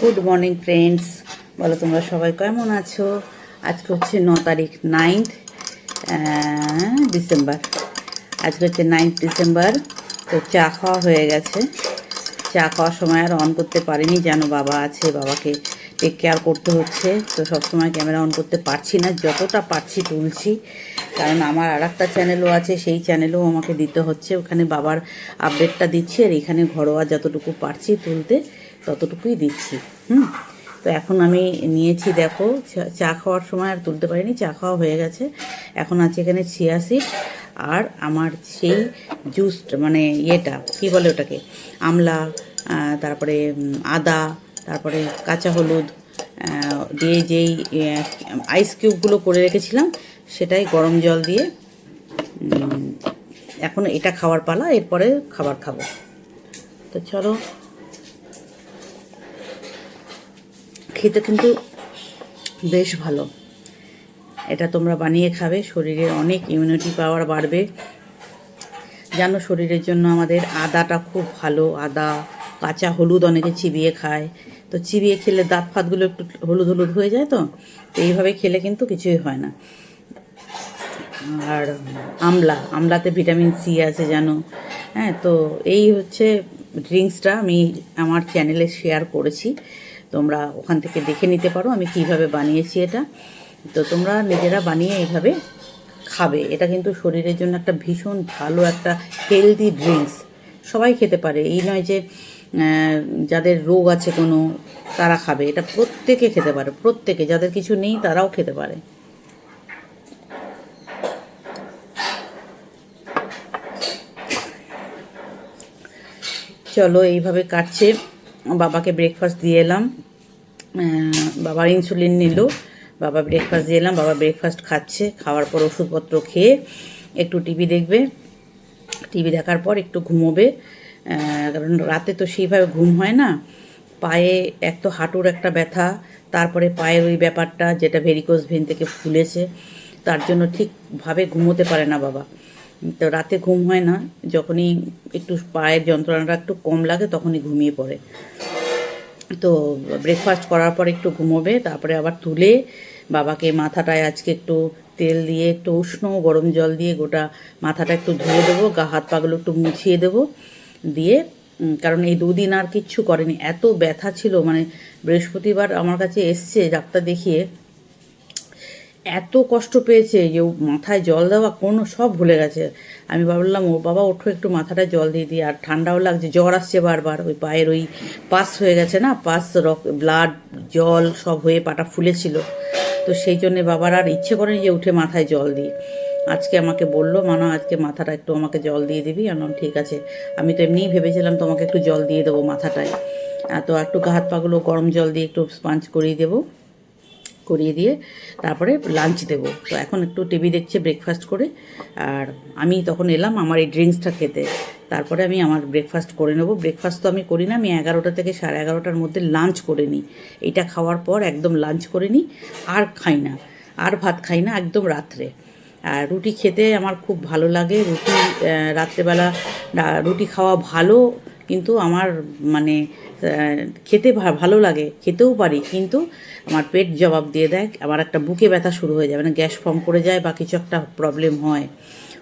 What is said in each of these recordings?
Good morning friends বলো তোমরা সবাই কেমন আছো? আজকে হচ্ছে ন তারিখ নাইন্থ ডিসেম্বর আজকে হচ্ছে নাইন্থ ডিসেম্বর তো চা খাওয়া হয়ে গেছে। চা খাওয়ার সময় আর অন করতে পারিনি যেন বাবা আছে, বাবাকে টেক কেয়ার করতে হচ্ছে। তো সবসময় ক্যামেরা অন করতে পারছি না, যতটা পারছি তুলছি। কারণ আমার আর একটা চ্যানেলও আছে, সেই চ্যানেলও আমাকে দিতে হচ্ছে। ওখানে বাবার আপডেটটা দিচ্ছি, আর এখানে ঘরোয়া যতটুকু পারছি তুলতে ততটুকুই দিচ্ছি, হুম? তো এখন আমি নিয়েছি, দেখো, চা- খাওয়ার সময় আর তুলতে পারিনি, চা খাওয়া হয়ে গেছে। এখন আছে এখানে সিড আর আমার সেই জুস মানে ইয়েটা, কী বলে ওটাকে? আমলা তারপরে আদা, তারপরে কাঁচা হলুদ দিয়ে যেই আইস কিউবগুলো করে রেখেছিলাম, সেটাই গরম জল দিয়ে এখন এটা খাওয়ার পালা, এরপরে খাবার খাব। তো চলো খেতে কিন্তু বেশ ভালো। এটা তোমরা বানিয়ে খাবে, শরীরের অনেক ইমিউনিটি পাওয়ার বাড়বে। জানো, শরীরের জন্য আমাদের আদাটা খুব ভালো। আদা, কাঁচা হলুদ অনেকে চিবিয়ে খায়। তো চিবিয়ে খেলে দাঁত ফাতগুলো একটু হলুদ হলুদ হয়ে যায় তো? তো এইভাবে খেলে কিন্তু কিছুই হয় না। আর আমলা, আমলাতে ভিটামিন সি আছে জানো? হ্যাঁ তো এই হচ্ছে ড্রিঙ্কসটা আমি আমার চ্যানেলে শেয়ার করেছি। তোমরা ওখান থেকে দেখে নিতে পারো আমি কীভাবে বানিয়েছি এটা। তো তোমরা নিজেরা বানিয়ে এইভাবে খাবে। এটা কিন্তু শরীরের জন্য একটা ভীষণ ভালো একটা হেলদি ড্রিঙ্কস সবাই খেতে পারে। এই নয় যে যাদের রোগ আছে কোনো, তারা খাবে। এটা প্রত্যেকে খেতে পারে, প্রত্যেকে। যাদের কিছু নেই, তারাও খেতে পারে। চলো এইভাবে কাটছে। বাবাকে ব্রেকফাস্ট দিয়ে এলাম। বাবার ইনসুলিন নিল। বাবা ব্রেকফাস্ট দিয়ে এলাম, বাবা ব্রেকফাস্ট খাচ্ছে, খাওয়ার পর ওষুধপত্র খেয়ে একটু টিভি দেখবে। টিভি দেখার পর একটু ঘুমোবে। কারণ রাতে তো সেইভাবে ঘুম হয় না। পায়ে এক তো হাঁটুর একটা ব্যথা, তারপরে পায়ের ওই ব্যাপারটা যেটা ভেরিকোজ ভেন থেকে ফুলেছে, তার জন্য ঠিকভাবে ঘুমোতে পারে না বাবা। তো রাতে ঘুম হয় না, যখনই একটু পায়ের যন্ত্রণাটা একটু কম লাগে, তখনই ঘুমিয়ে পড়ে। তো ব্রেকফাস্ট করার পর একটু ঘুমোবে, তারপরে আবার তুলে বাবাকে মাথাটায় আজকে একটু তেল দিয়ে, একটু উষ্ণ গরম জল দিয়ে গোটা মাথাটা একটু ধুয়ে দেবো, গা হাত পাগুলো একটু মুছিয়ে দেবো, দিয়ে কারণ এই দুদিন আর কিচ্ছু করেনি। এত ব্যথা ছিল মানে বৃহস্পতিবার আমার কাছে এসছে ডাক্তার দেখিয়ে এত কষ্ট পেয়েছে যে মাথায় জল দেওয়া কোনো সব ভুলে গেছে। আমি ভাবলাম, ও বাবা, ওঠো একটু মাথাটা জল দিয়ে দিই। আর ঠান্ডাও লাগছে, জ্বর আসছে বারবার। ওই পায়ের ওই পাস হয়ে গেছে না, পাস রক ব্লাড জল সব হয়ে পাটা ফুলেছিল। তো সেই জন্যে বাবার আর ইচ্ছে করেনি যে উঠে মাথায় জল দিই। আজকে আমাকে বলল মানো আজকে মাথাটা একটু আমাকে জল দিয়ে দিবি। আমি ঠিক আছে। আমি তো এমনিই ভেবেছিলাম তোমাকে একটু জল দিয়ে দেবো মাথাটায়। তো একটু গা হাত পাগুলো গরম জল দিয়ে একটু স্পাঞ্চ করিয়ে দেবো। করিয়ে দিয়ে তারপরে লাঞ্চ দেব। তো এখন একটু টিভি দেখছে ব্রেকফাস্ট করে। আর আমি তখন এলাম আমার এই ড্রিঙ্কসটা খেতে। তারপরে আমি আমার ব্রেকফাস্ট করে নেব। ব্রেকফাস্ট তো আমি করি না, আমি এগারোটা থেকে সাড়ে এগারোটার মধ্যে লাঞ্চ করে নিই। এটা খাওয়ার পর একদম লাঞ্চ করে নিই, আর খাই না। আর ভাত খাই না, একদম রাত্রে। আর রুটি খেতে আমার খুব ভালো লাগে। রুটি রাত্রেবেলা রুটি খাওয়া ভালো, কিন্তু আমার মানে খেতে ভালো লাগে, খেতেও পারি, কিন্তু আমার পেট জবাব দিয়ে দেয়, আমার একটা বুকে ব্যথা শুরু হয়ে যায় মানে গ্যাস ফর্ম করে যায় বা কিছু একটা প্রবলেম হয়।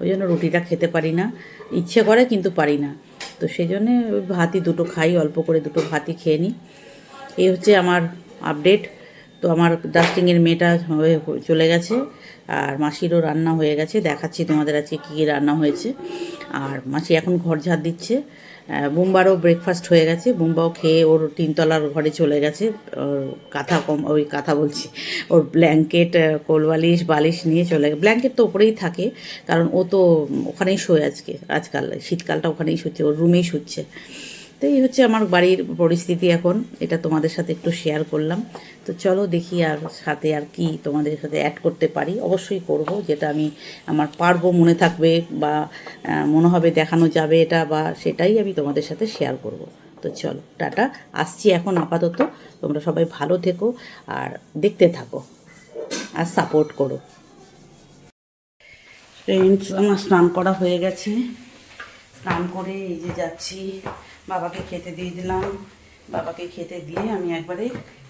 ওই জন্য রুটিটা খেতে পারি না, ইচ্ছে করে কিন্তু পারি না। তো সেই জন্যে ভাতই দুটো খাই, অল্প করে দুটো ভাতই খেয়ে নিই। এই হচ্ছে আমার আপডেট তো আমার ডাস্টিংয়ের মেয়েটা চলে গেছে। আর মাসিরও রান্না হয়ে গেছে। দেখাচ্ছি তোমাদের আজকে কী কী রান্না হয়েছে। আর মাসি এখন ঘর ঝাড় দিচ্ছে। বুম্বারও ব্রেকফাস্ট হয়ে গেছে। বুম্বাও খেয়ে ওর তিনতলার ঘরে চলে গেছে। ওর কাঁথা কম, ওই কাঁথা বলছি, ওর ব্ল্যাঙ্কেট কোলবালিশ, বালিশ নিয়ে চলে গেছে। ব্ল্যাঙ্কেট তো ওপরেই থাকে, কারণ ও তো ওখানেই শোয় আজকে, আজকাল, শীতকালটা ওখানেই শুচ্ছে, ওর রুমেই শুচ্ছে। তো এই হচ্ছে আমার বাড়ির পরিস্থিতি এখন। এটা তোমাদের সাথে একটু শেয়ার করলাম। তো চলো দেখি আর সাথে আর কি তোমাদের সাথে অ্যাড করতে পারি। অবশ্যই করব, যেটা আমি আমার পারব, মনে থাকবে বা মনে হবে দেখানো যাবে এটা বা সেটাই আমি তোমাদের সাথে শেয়ার করব। তো চলো, টাটা। আসছি এখন আপাতত। তোমরা সবাই ভালো থেকো আর দেখতে থাকো আর সাপোর্ট করো। ফ্রেন্ডস আমার স্নান করা হয়ে গেছে। স্নান করে এই যে যাচ্ছি, বাবাকে খেতে দিয়ে দিলাম। বাবাকে খেতে দিয়ে আমি একবারে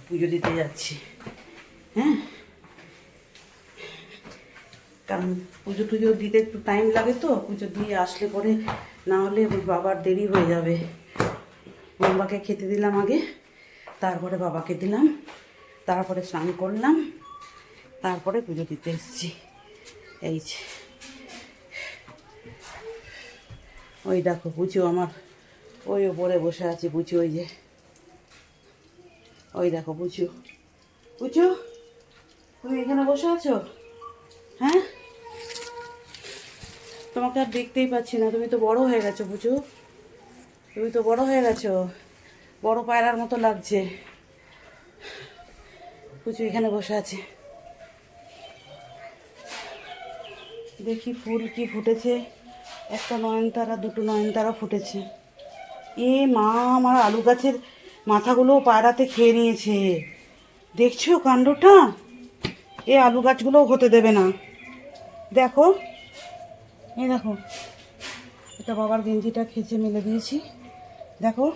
পুজো দিতে যাচ্ছি হ্যাঁ? কারণ পুজো টুজো দিতে একটু টাইম লাগে তো, পুজো দিয়ে আসলে পরে না হলে বাবার দেরি হয়ে যাবে। বাবাকে খেতে দিলাম আগে, তারপরে বাবাকে দিলাম, তারপরে স্নান করলাম, তারপরে পুজো দিতে এসেছি। এই যে। ওই দেখো পুজো আমার, ওই ওপরে বসে আছে পুজো ওই যে। ওই দেখো পুজো পুজো তুমি এখানে বসে আছো? হ্যাঁ? তোমাকে আর দেখতেই পাচ্ছি না, তুমি তো বড় হয়ে গেছো বুঝো তুমি তো বড় হয়ে গেছো। বড় পায়রার মতো লাগছে। পুজো এখানে বসে আছে। দেখি ফুল কি ফুটেছে। একটা নয়নতারা, দুটো নয়নতারা ফুটেছে। এ মা, আমার আলু গাছের মাথাগুলো পায়রাতে খেয়ে নিয়েছে। দেখছ কাণ্ডটা? এ আলু গাছগুলোও হতে দেবে না। দেখো। এ দেখো। এটা বাবার গেঞ্জিটা খেচে মেলে দিয়েছি। দেখো।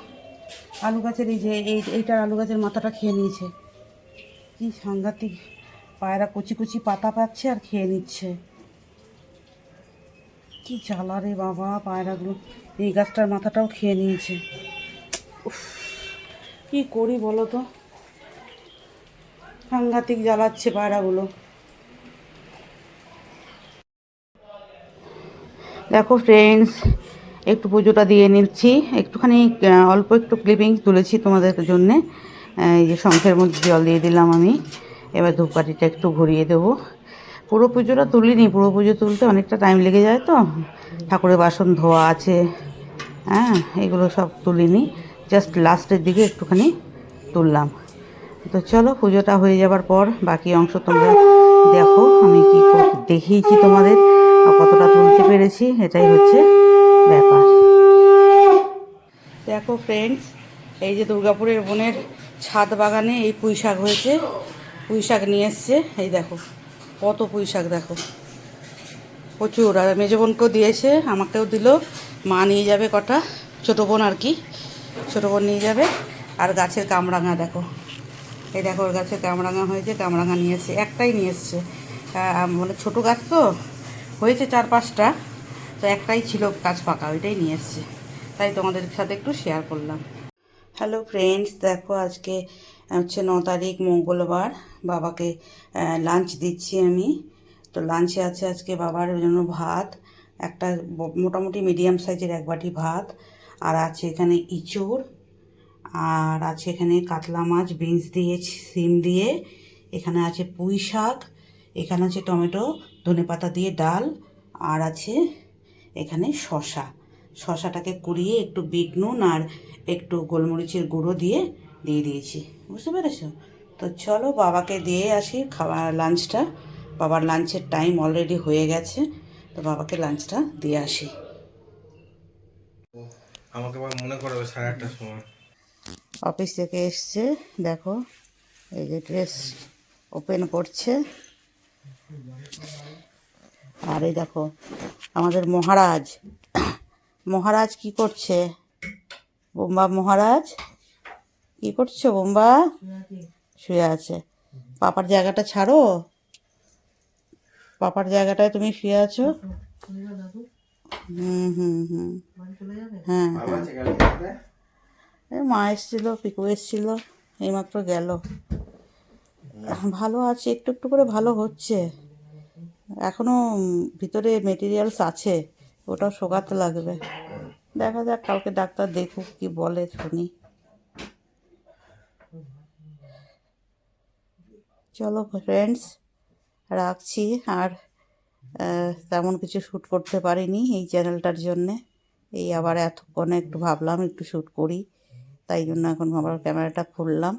আলু গাছের এই যে, এই, এইটার আলু গাছের মাথাটা খেয়ে নিয়েছে। কি সাংঘাতিক। পায়রা কচি কচি পাতা পাচ্ছে আর খেয়ে নিচ্ছে। কি জ্বালা রে বাবা, পায়রাগুলো। এই গাছটার মাথাটাও খেয়ে নিয়েছে। কি করি বলো তো? সাংঘাতিক জ্বালাচ্ছে পায়রাগুলো। দেখো ফ্রেন্ডস একটু পুজোটা দিয়ে নিচ্ছি। একটুখানি অল্প একটু ক্লিপিং তুলেছি তোমাদের জন্যে। এই যে শঙ্খের মধ্যে জল দিয়ে দিলাম আমি। এবার ধূপকাঠিটা একটু ঘুরিয়ে দেবো। পুরো পুজোটা তুলিনি, পুরো পুজো তুলতে অনেকটা টাইম লেগে যায় তো। ঠাকুরের বাসন ধোয়া আছে হ্যাঁ এগুলো সব তুলিনি। জাস্ট লাস্টের দিকে একটুখানি তুললাম। তো চলো, পুজোটা হয়ে যাবার পর বাকি অংশ তোমরা দেখো, আমি কি দেখিয়েছি তোমাদের কতটা তুলতে পেরেছি, এটাই হচ্ছে ব্যাপার। দেখো ফ্রেন্ডস এই যে দুর্গাপুরের বোনের ছাদ বাগানে এই পুঁই শাক হয়েছে পুঁই শাক নিয়ে এসছে, এই দেখো। কত পুঁই শাক দেখো। প্রচুর, আর মেজো বোনকেও দিয়েছে, আমাকেও দিল। মা নিয়ে যাবে কটা, ছোটো বোন আর কি। ছোটো বোন নিয়ে যাবে। আর গাছের কামরাঙা দেখো। এই দেখো, ওর গাছে কামরাঙা হয়েছে, কামরাঙা নিয়ে এসছে, একটাই নিয়ে এসছে। মানে ছোটো গাছ তো, হয়েছে চার পাঁচটা। তো একটাই ছিল গাছ পাকা, ওইটাই নিয়ে এসছে। তাই তোমাদের সাথে একটু শেয়ার করলাম। হ্যালো ফ্রেন্ডস দেখো আজকে, হচ্ছে ন তারিখ, মঙ্গলবার। বাবাকে লাঞ্চ দিচ্ছি আমি। তো লাঞ্চে আছে আজকে বাবার জন্য ভাত, একটা মোটামুটি মিডিয়াম সাইজের এক বাটি ভাত, আর আছে এখানে ইঁচড়, আর আছে এখানে কাতলা মাছ বিনস দিয়ে সিম দিয়ে, এখানে আছে পুঁই শাক, এখানে আছে টমেটো ধনেপাতা দিয়ে ডাল, আর আছে এখানে শশা শশাটাকে কুড়িয়ে একটু বিট নুন আর একটু গোলমরিচের গুঁড়ো দিয়ে দিয়ে দিয়েছি। বুঝতে পেরেছ? তো চলো বাবাকে দিয়ে আসি খাবার লাঞ্চটা বাবার লাঞ্চের টাইম অলরেডি হয়ে গেছে তো বাবাকে লাঞ্চটা দিয়ে আসি। আমাকে মনে করাবে সাড়ে আটটার সময়। অফিস থেকে এসছে দেখো এই যে ড্রেস ওপেন করছে। আর এই দেখো আমাদের মহারাজ। মহারাজ কি করছে? বোম্বা মহারাজ? কি করছ বোম্বা? শুয়ে আছে। পাপার জায়গাটা ছাড়ো। পাপার জায়গাটায় তুমি শুয়ে আছো। হুম হুম হুম। হ্যাঁ? এই মা এসেছিল পিকু এসেছিল এইমাত্র গেল। ভালো আছে একটু একটু করে ভালো হচ্ছে। এখনও উম, ভিতরে মেটেরিয়ালস আছে ওটাও শোকাতে লাগবে। দেখা যাক কালকে ডাক্তার দেখুক কি বলে শুনি। চলো ফ্রেন্ডস রাখছি। আর তেমন কিছু শ্যুট করতে পারিনি এই চ্যানেলটার জন্যে। এই আবার এতক্ষণে একটু ভাবলাম একটু শ্যুট করি। তাই জন্য এখন আবার ক্যামেরাটা খুললাম।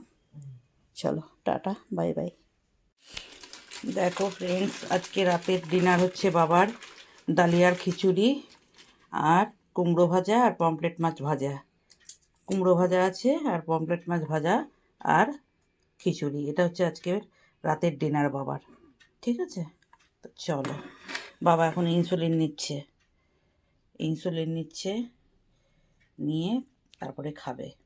চলো, টাটা বাই বাই দেখো ফ্রেন্ডস আজকে রাতের ডিনার হচ্ছে বাবার ডালিয়ার খিচুড়ি আর কুমড়ো ভাজা আর পমপ্লেট মাছ ভাজা। কুমড়ো ভাজা আছে আর পমপ্লেট মাছ ভাজা আর খিচুড়ি। এটা হচ্ছে আজকে রাতের ডিনার বাবার। ঠিক আছে? তো চলো। বাবা এখন ইনসুলিন নিচ্ছে। ইনসুলিন নিচ্ছে, নিয়ে তারপরে খাবে।